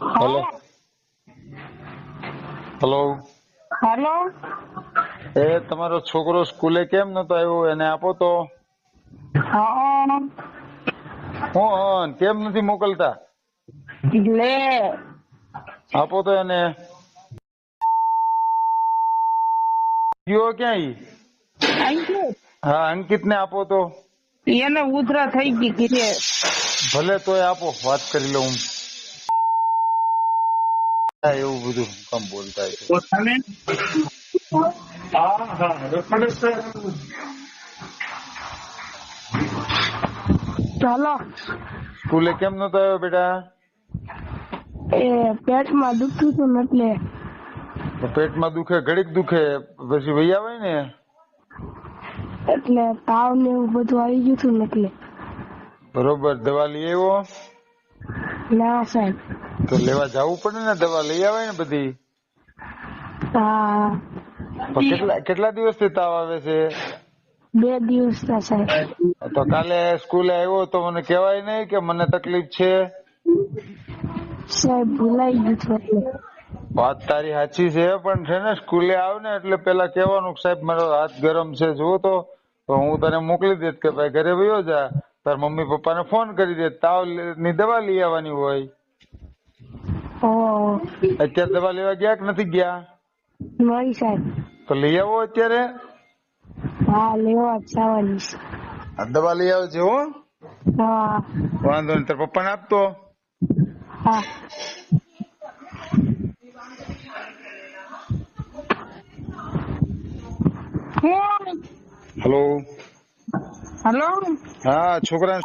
Hello. Hello. Hello. એ તમારો છોકરો સ્કૂલે કેમ નતો આવ્યો? એને આપો તો. હું. કેમ નથી મોકલતા? લે. આપો તો એને. ગયો ક્યાંય? અંકિત હા અંકિત ને આપો તો. એને ઉધરા થઈ ગઈ ભલે તોય આપો વાત કરી લઉં હા, એવું બધું કમ બોલતા છે ચાલો. સ્કૂલે કેમ નતો આવ્યો બેટા? એ પેટમાં દુખતું હતું એટલે. પેટમાં દુખે ઘડીક દુખે પછી વહી આવે ને? એટલે તાવ ને એવું બધું આવી ગયું હતું એટલે. બરોબર દવા લઈ આવ્યો? ના સાહેબ. તો લેવા જવું પડે ને દવા લઈ આવે ને બધી? કેટલા કેટલા દિવસથી તાવ આવે છે? બે દિવસ સાહેબ. તો કાલે સ્કૂલે આવ્યો તો મને કહેવાય નહીં કે મને તકલીફ છે? સાહેબ ભૂલાઈ ગયું વાત તારી સાચી છે પણ છે ને સ્કૂલે આવ ને એટલે પેલા કહેવાનું સાહેબ મારો હાથ ગરમ છે જુઓ તો. તો હું તને મોકલી દેત કે ભાઈ ઘરે વયો જા. તાર મમ્મી પપ્પાને ફોન કરી દે તાવની દવા લઈ આવવાની હોય. અત્યારે દવા લેવા ગયા કે નથી ગયા? નહીં સાહેબ. તો લઈ આવો અત્યારે? હા લેવા જવાની છે. દવા લઈ આવજો હો. વાંધો નહીં તાર પપ્પાને આપતો હા. હેલો. હેલો. હા છોકરા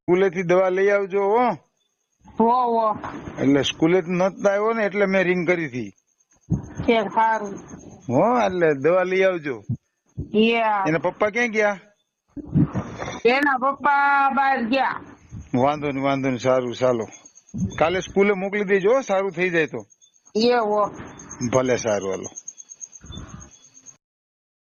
સ્કૂલે થી દવા લઈ આવજો હો. એટલે સ્કૂલે થી આવ્યો ને એટલે મેં રિંગ કરી હતી. કે સારું હો એટલે દવા લઈ આવજો. એના પપ્પા ક્યાં ગયા? એના પપ્પા બહાર ગયા. વાંધો નહીં વાંધો નહીં સારું ચાલો. કાલે સ્કૂલે મોકલી દેજો સારું થઈ જાય તો. એવો ભલે સારું હાલો.